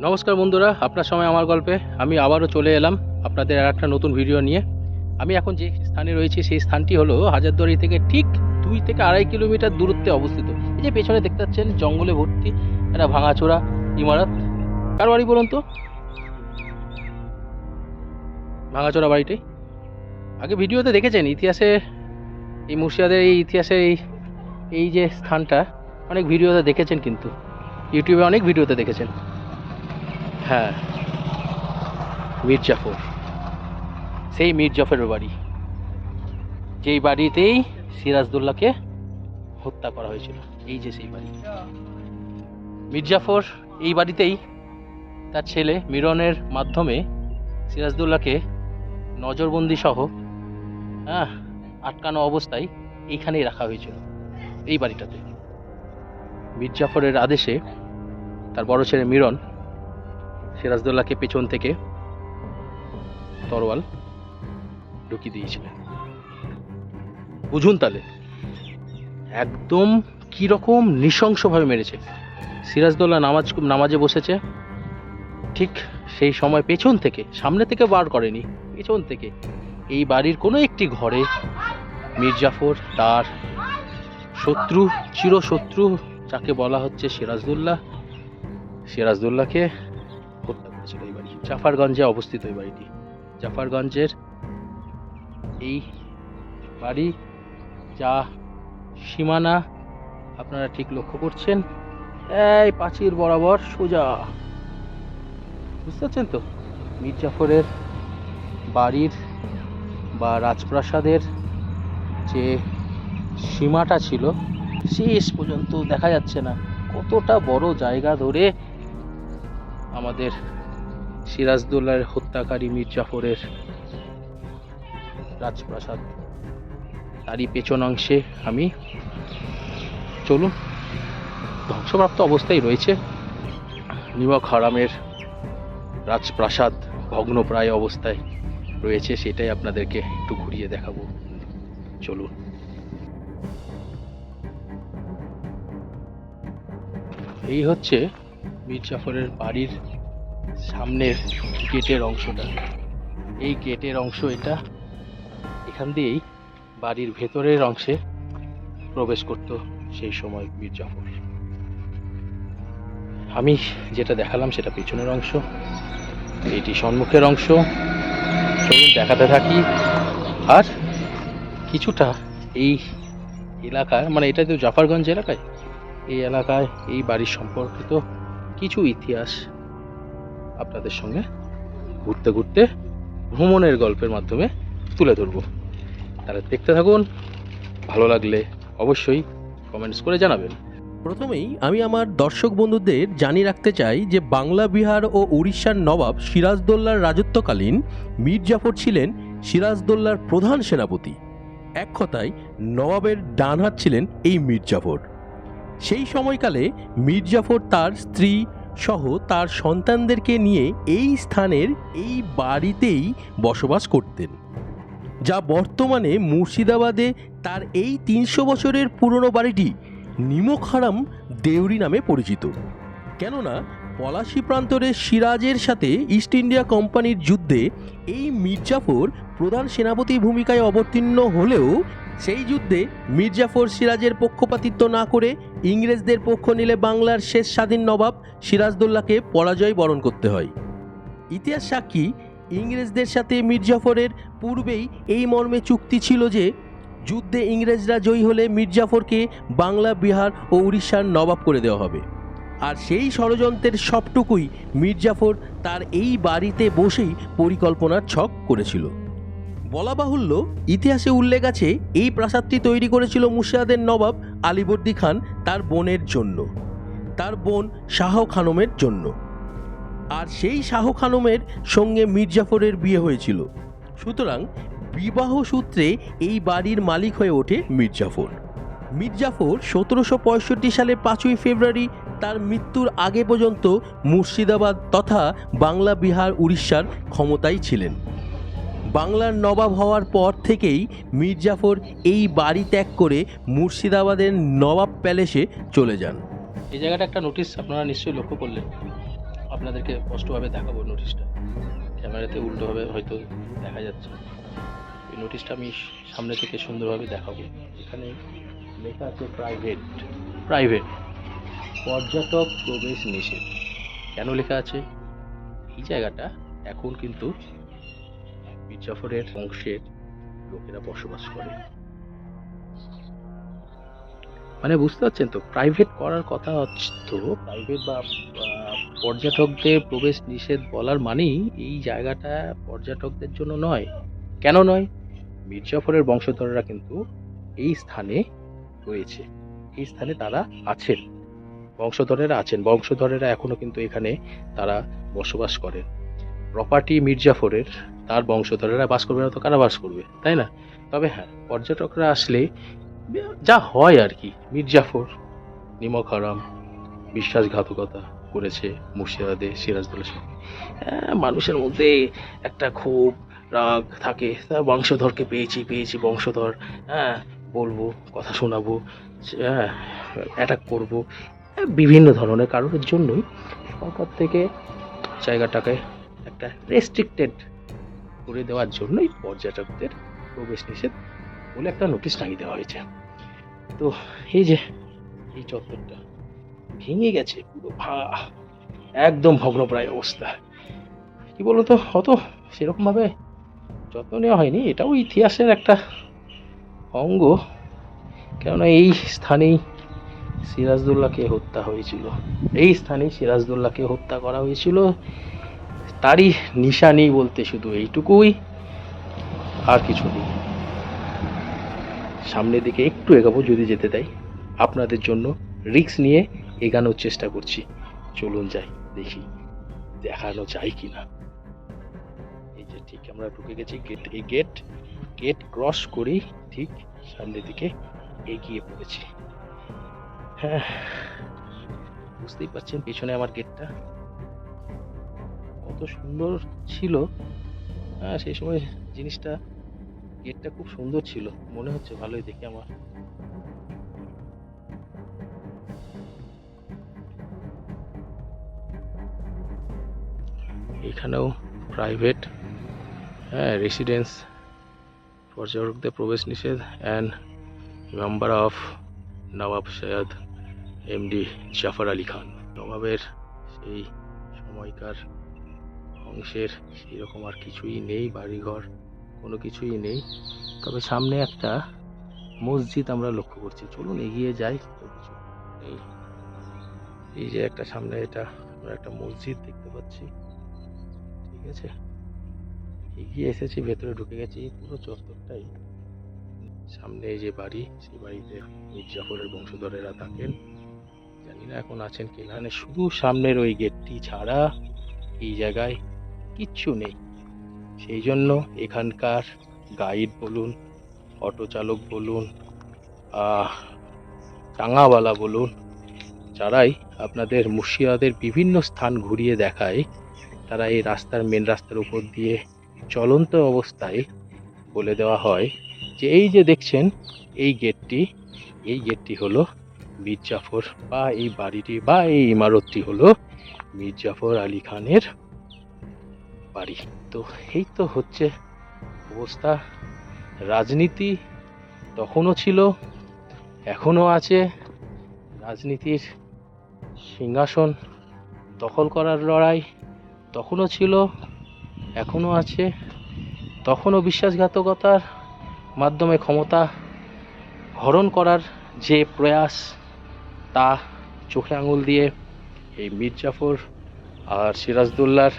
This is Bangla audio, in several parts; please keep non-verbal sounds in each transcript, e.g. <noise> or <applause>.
নমস্কার বন্ধুরা, আপনার সময় আমার গল্পে। আমি আবারও চলে এলাম আপনাদের আর একটা নতুন ভিডিও নিয়ে। আমি এখন যে স্থানে রয়েছি, সেই স্থানটি হলো হাজারদুয়ারি থেকে ঠিক দুই থেকে আড়াই কিলোমিটার দূরত্বে অবস্থিত। এই যে পেছনে দেখতে পাচ্ছেন, জঙ্গলে ভর্তি একটা ভাঙাচোরা ইমারত। কার বাড়ি বলুন তো? ভাঙাচোরা বাড়িটাই। আগে ভিডিওতে দেখেছেন ইতিহাসে, এই মুর্শিদাদের এই ইতিহাসে এই এই যে স্থানটা, অনেক ভিডিওতে দেখেছেন কিন্তু। ইউটিউবে অনেক ভিডিওতে দেখেছেন। হ্যাঁ। মীর জাফর। সেই মীর বাড়ি। যেই বাড়িতেই সিরাজদুল্লাহকে হত্যা করা হয়েছিল, এই যে সেই বাড়ি। মীর জাফর এই বাড়িতেই তার ছেলে মিরনের মাধ্যমে সিরাজদুল্লাহকে নজরবন্দি সহ হ্যাঁ আটকানো অবস্থায় এইখানেই রাখা হয়েছিল, এই বাড়িটাতে। মীর জাফরের আদেশে তার বড় ছেলে মিরন সিরাজদৌল্লাহকে পেছন থেকে তরোয়াল ঢুকিয়ে দিয়েছিলেন বুঝুন তাহলে, একদম কীরকম নৃশংসভাবে মেরেছে। সিরাজদৌল্লাহ নামাজ নামাজে বসেছে, ঠিক সেই সময় পেছন থেকে, সামনে থেকে বার করেনি, পেছন থেকে। এই বাড়ির কোনো একটি ঘরে মির্জাফর তার শত্রু, চিরশত্রু, যাকে বলা হচ্ছে সিরাজদৌল্লাহ, সিরাজদৌল্লাহকে করেছিল এই বাড়ি জাফারগঞ্জে অবস্থিত এই বাড়িটি। জাফারগঞ্জের এই বাড়ি যা সীমানা, আপনারা ঠিক লক্ষ্য করছেন, এই পাঁচির বরাবর সোজা। বুঝতে পারছেন তো? মীর জাফরের বাড়ির বা রাজপ্রাসাদের যে সীমাটা ছিল, শেষ পর্যন্ত দেখা যাচ্ছে না কতটা বড় জায়গা ধরে আমাদের সিরাজদৌল্লার হত্যাকারী মীর জাফরের রাজপ্রাসাদ। তারই পেছন অংশে আমি। চলুন, ধ্বংসপ্রাপ্ত অবস্থায় রয়েছে নিমক হারামের রাজপ্রাসাদ, ভগ্নপ্রায় অবস্থায় রয়েছে, সেটাই আপনাদেরকে একটু ঘুরিয়ে দেখাবো। চলুন। এই হচ্ছে মীর জাফরের বাড়ির সামনের গেটের অংশটা। এই গেটের অংশ এটা। এখান দিয়েই বাড়ির ভেতরের অংশে প্রবেশ করত সেই সময় মীর জাফর। আমি যেটা দেখালাম সেটা পেছনের অংশ, এটি সম্মুখের অংশ। চলুন দেখাতে থাকি। আর কিছুটা এই এলাকায় মানে এটা তো জাফরগঞ্জ এলাকায়, এই এলাকায় এই বাড়ির সম্পর্কিত কিছু ইতিহাস আপনাদের সঙ্গে ঘুরতে ঘুরতে ভ্রমণের গল্পের মাধ্যমে তুলে ধরবো। তাহলে দেখতে থাকুন, ভালো লাগলে অবশ্যই কমেন্টস করে জানাবেন। প্রথমেই আমি আমার দর্শক বন্ধুদের জানিয়ে রাখতে চাই যে বাংলা, বিহার ও উড়িষ্যার নবাব সিরাজদৌল্লার রাজত্বকালীন মীর জাফর ছিলেন সিরাজদৌল্লার প্রধান সেনাপতি। এক কথায়, নবাবের ডান হাত ছিলেন এই মীর জাফর। সেই সময়কালে মীর জাফর তার স্ত্রী সহ তার সন্তানদেরকে নিয়ে এই স্থানের এই বাড়িতেই বসবাস করতেন। যা বর্তমানে মুর্শিদাবাদে তার এই তিনশো বছরের পুরনো বাড়িটি নিমকহারাম দেউরি নামে পরিচিত। কেননা পলাশি প্রান্তরে সিরাজের সাথে ইস্ট ইন্ডিয়া কোম্পানির যুদ্ধে এই মির্জাফর প্রধান সেনাপতি ভূমিকায় অবতীর্ণ হলেও সেই যুদ্ধে মির্জাফর সিরাজের পক্ষপাতিত্ব না করে ইংরেজদের পক্ষ নিলে বাংলার শেষ স্বাধীন নবাব সিরাজদৌল্লাকে পরাজয় বরণ করতে হয়। ইতিহাস সাক্ষী, ইংরেজদের সাথে মির্জাফরের পূর্বেই এই মর্মে চুক্তি ছিল যে, যুদ্ধে ইংরেজরা জয়ী হলে মির্জাফরকে বাংলা, বিহার ও উড়িষ্যার নবাব করে দেওয়া হবে। আর সেই ষড়যন্ত্রের সবটুকুই মির্জাফর তার এই বাড়িতে বসেই পরিকল্পনার ছক করেছিল। বলা বাহুল্য, ইতিহাসে উল্লেখ আছে, এই প্রাসাদটি তৈরি করেছিল মুর্শিদাদের নবাব আলিবর্দী খান তার বোনের জন্য। তার বোন শাহ খানমের জন্য। আর সেই শাহ খানমের সঙ্গে মির্জাফরের বিয়ে হয়েছিল। সুতরাং বিবাহ সূত্রে এই বাড়ির মালিক হয়ে ওঠে মির্জাফর। মির্জাফর সতেরোশো পঁয়ষট্টি সালে পাঁচই ফেব্রুয়ারি তার মৃত্যুর আগে পর্যন্ত মুর্শিদাবাদ তথা বাংলা বিহার উড়িষ্যার ক্ষমতায় ছিলেন। বাংলার নবাব হওয়ার পর থেকেই মির্জাফর এই বাড়ি ত্যাগ করে মুর্শিদাবাদের নবাব প্যালেসে চলে যান। এই জায়গাটা একটা নোটিশ আপনারা নিশ্চয়ই লক্ষ্য করলেন। আপনাদেরকে স্পষ্টভাবে দেখাবো নোটিশটা ক্যামেরাতে উল্টোভাবে হয়তো দেখা যাচ্ছে। এই নোটিশটা আমি সামনে থেকে সুন্দরভাবে দেখাবো। এখানে লেখা আছে প্রাইভেট প্রাইভেট পর্যটক প্রবেশ নিষেধ। কেন লেখা আছে? এই জায়গাটা এখন কিন্তু মির্জাফরের বংশের লোকেরা বসবাস করে। মানে বুঝতে পারছেন তো প্রাইভেট করার কথা হচ্ছে তো প্রাইভেট বা পর্যটকদের প্রবেশ নিষেধ বলার মানেই এই জায়গাটা পর্যটকদের জন্য নয়। কেন নয়? মির্জাফরের বংশধররা কিন্তু এই স্থানে রয়েছে। এই স্থানে তারা আছেন। বংশধরেরা আছেন। বংশধরেরা এখনও কিন্তু এখানে তারা বসবাস করেন। প্রপার্টি মির্জাফরের তার বংশধরেরা বাস করবে না তো কারা বাস করবে তাই না? তবে হ্যাঁ পর্যটকরা আসলে যা হয় আর কি মির্জাফর নিমক হারাম বিশ্বাসঘাতকতা করেছে মুর্শিদাবাদে সিরাজদৌল্লার সঙ্গে হ্যাঁ, মানুষের মধ্যে একটা খুব রাগ থাকে। বংশধরকে পেয়েছি পেয়েছি বংশধর। হ্যাঁ বলব কথা শোনাবো হ্যাঁ অ্যাটাক করব। হ্যাঁ, বিভিন্ন ধরনের কারণের জন্যই। সরকার থেকে জায়গাটাকে একটা রেস্ট্রিক্টেড করে দেওয়ার জন্যই পর্যটকদের প্রবেশ নিষেধ বলে একটা নোটিশ টাঙিয়ে দেওয়া হয়েছে। তো এই যে, এই চত্বরটা ভেঙে গেছে পুরো ভাঙা একদম ভগ্নপ্রায় অবস্থা। কি বলতো, অত সেরকমভাবে যত্ন নেওয়া হয়নি। এটাও ইতিহাসের একটা অঙ্গ। কেননা এই স্থানেই সিরাজদৌল্লাকে হত্যা হয়েছিল। এই স্থানেই সিরাজদৌল্লাকে হত্যা করা হয়েছিল। তারই নিশানি বলতে শুধু এইটুকুই। আর কিছু নেই। সামনের দিকে একটু এগাবো যদি যেতে দেয় আপনাদের জন্য রিস্ক নিয়ে এগানোর চেষ্টা করছি। চলুন যাই, দেখি দেখানো যায় কি না এই যে ঠিক আমরা ঢুকে গেছি গেট এই গেট গেট ক্রস করেই ঠিক সামনের দিকে এগিয়ে পড়েছি। হ্যাঁ বুঝতেই পারছেন পেছনে আমার গেটটা কত সুন্দর ছিল। হ্যাঁ সেই সময় জিনিসটা গেটটা খুব সুন্দর ছিল। মনে হচ্ছে ভালোই দেখে আমার। এখানেও প্রাইভেট হ্যাঁ রেসিডেন্স পর্যটকদের প্রবেশ নিষেধ and member of Nawab Syed MD Zafar Ali Khan. নবাবের সেই সময়কার অংশের সেই রকম আর কিছুই নেই, বাড়িঘর কোনো কিছুই নেই। তবে সামনে একটা মসজিদ আমরা লক্ষ্য করছি। চলুন এগিয়ে যাই। কিছু নেই এই যে একটা সামনে এটা আমরা একটা মসজিদ দেখতে পাচ্ছি। ঠিক আছে? এগিয়ে এসেছি, ভেতরে ঢুকে গেছি, পুরো চত্বরটাই। সামনে যে বাড়ি, সেই বাড়িতে মির্জাফরের বংশধরেরা থাকেন। জানি না এখন আছেন কি না মানে শুধু সামনের ওই গেটটি ছাড়া এই জায়গায় কিচ্ছু নেই। সেই জন্য এখানকার গাইড বলুন, অটো চালক বলুন টাঙাওয়ালা বলুন, যারাই আপনাদের মুর্শিদাবাদের বিভিন্ন স্থান ঘুরিয়ে দেখায়, তারা এই রাস্তার মেন রাস্তার উপর দিয়ে চলন্ত অবস্থায় বলে দেওয়া হয় যে, এই যে দেখছেন, এই গেটটি এই গেটটি হলো মির্জাফর বা এই বাড়িটি বা এই ইমারতটি হলো মির্জাফর আলী খানের বাড়ি। তো এই তো হচ্ছে অবস্থা। রাজনীতি তখনও ছিল, এখনও আছে। রাজনীতির সিংহাসন দখল করার লড়াই তখনও ছিল, এখনও আছে। তখনও বিশ্বাসঘাতকতার মাধ্যমে ক্ষমতা হরণ করার যে প্রয়াস, তা চোখে আঙুল দিয়ে এই মির্জাফর আর সিরাজদৌল্লার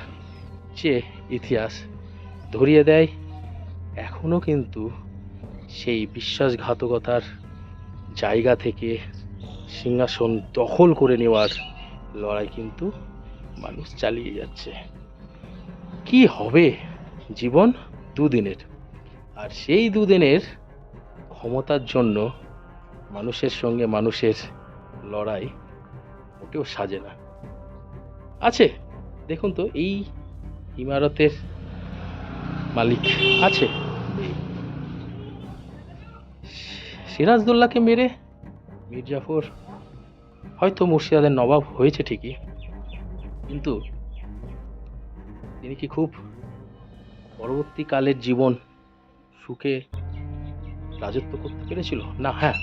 যে ইতিহাস ধরিয়ে দেয় এখনও কিন্তু সেই বিশ্বাসঘাতকতার জায়গা থেকে সিংহাসন দখল করে নেওয়ার লড়াই কিন্তু মানুষ চালিয়ে যাচ্ছে। কি হবে জীবন দুদিনের? আর সেই দুদিনের ক্ষমতার জন্য মানুষের সঙ্গে মানুষের লড়াই মোটেও সাজে না। আছে, দেখুন তো, এই ইমারতের মালিক। আছে। সিরাজদৌল্লাকে মেরে মির্জাফর হয়তো মুর্শিদাদের নবাব হয়েছে ঠিকই কিন্তু তিনি কি খুব পরবর্তীকালের জীবন সুখে রাজত্ব করতে পেরেছিল? না হ্যাঁ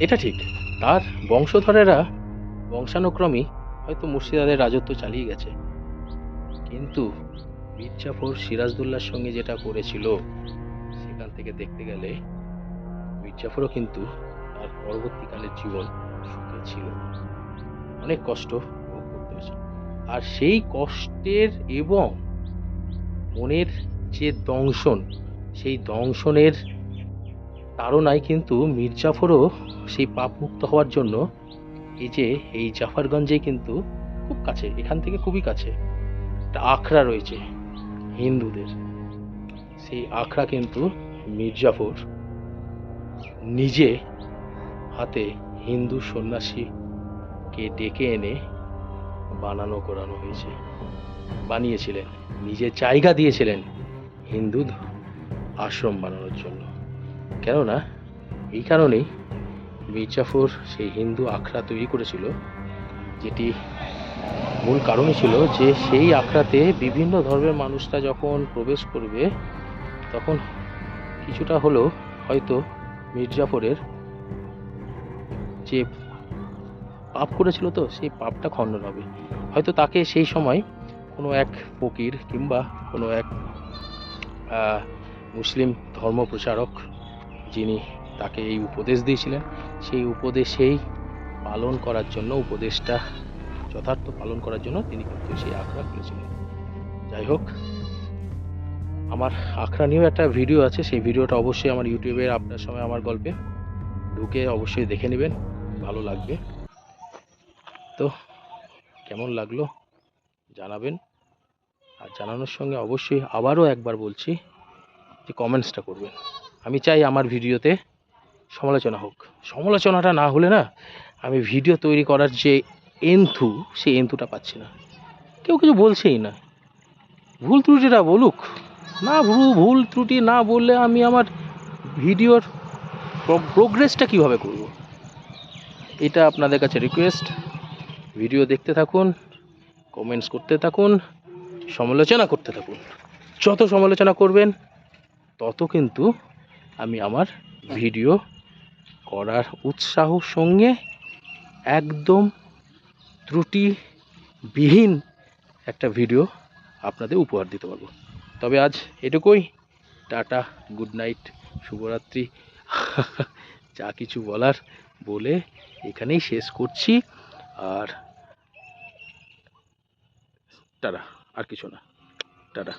এটা ঠিক। তার বংশধরেরা বংশানুক্রমেই হয়তো মুর্শিদাদের রাজত্ব চালিয়ে গেছে। কিন্তু মির্জাফর সিরাজদৌল্লার সঙ্গে যেটা করেছিল, সেখান থেকে দেখতে গেলে মির্জাফরও কিন্তু তার পরবর্তীকালের জীবন সুখে ছিল। অনেক কষ্ট ভোগ করতে হয়েছে। আর সেই কষ্টের এবং মনের যে দংশন, সেই দংশনের তাড়নায় কিন্তু মির্জাফরও সেই পাপ মুক্ত হওয়ার জন্য এই যে এই জাফরগঞ্জে কিন্তু খুব কাছে, এখান থেকে খুবই কাছে। একটা আখড়া রয়েছে হিন্দুদের। সেই আখড়া কিন্তু মির্জাফর নিজে হাতে হিন্দু সন্ন্যাসীকে ডেকে এনে বানানো করানো হয়েছে। বানিয়েছিলেন, নিজে জায়গা দিয়েছিলেন হিন্দু আশ্রম বানানোর জন্য। কেননা এই কারণেই মির্জাফর সেই হিন্দু আখড়া তৈরি করেছিল, যেটি মূল কারণই ছিল যে সেই আখড়াতে বিভিন্ন ধর্মের মানুষরা যখন প্রবেশ করবে, তখন কিছুটা হলেও হয়তো মির্জাফরের যে পাপ করেছিল তো, সেই পাপটা খণ্ডন হবে। হয়তো তাকে সেই সময় কোনো এক ফকির কিংবা কোনো এক মুসলিম ধর্ম প্রচারক যিনি তাকে এই উপদেশ দিয়েছিলেন, সেই উপদেশেই পালন করার জন্য উপদেশটা যথার্থ পালন করার জন্য তিনি কিন্তু সেই আখড়া খুলেছিলেন। যাই হোক, আমার আখড়া নিয়েও একটা ভিডিও আছে, সেই ভিডিওটা অবশ্যই আমার ইউটিউবে আপনার সময় আমার গল্পে ঢুকে অবশ্যই দেখে নেবেন, ভালো লাগবে। তো কেমন লাগল জানাবেন, আর জানানোর সঙ্গে অবশ্যই আবারও একবার বলছি যে কমেন্টসটা করবেন। আমি চাই আমার ভিডিওতে সমালোচনা হোক। সমালোচনাটা না হলে না, আমি ভিডিও তৈরি করার যে এন্থু, সেই এন্থুটা পাচ্ছি না। কেউ কিছু বলছেই না। ভুল ত্রুটিটা বলুক। না ভুল ভুল ত্রুটি না বললে আমি আমার ভিডিওর প্রোগ্রেসটা কীভাবে করব? এটা আপনাদের কাছে রিকোয়েস্ট ভিডিও দেখতে থাকুন কমেন্টস করতে থাকুন, সমালোচনা করতে থাকুন। যত সমালোচনা করবেন, তত কিন্তু আমি আমার ভিডিও করার উৎসাহ সঙ্গে একদম ত্রুটিবিহীন একটা ভিডিও আপনাদের উপহার দিতে পারব। তবে আজ এটুকুই। টাটা গুড নাইট শুভরাত্রি। <laughs> যা কিছু বলার বলে এখানেই শেষ করছি। আর টাটা, আর কিছু না। টাটা।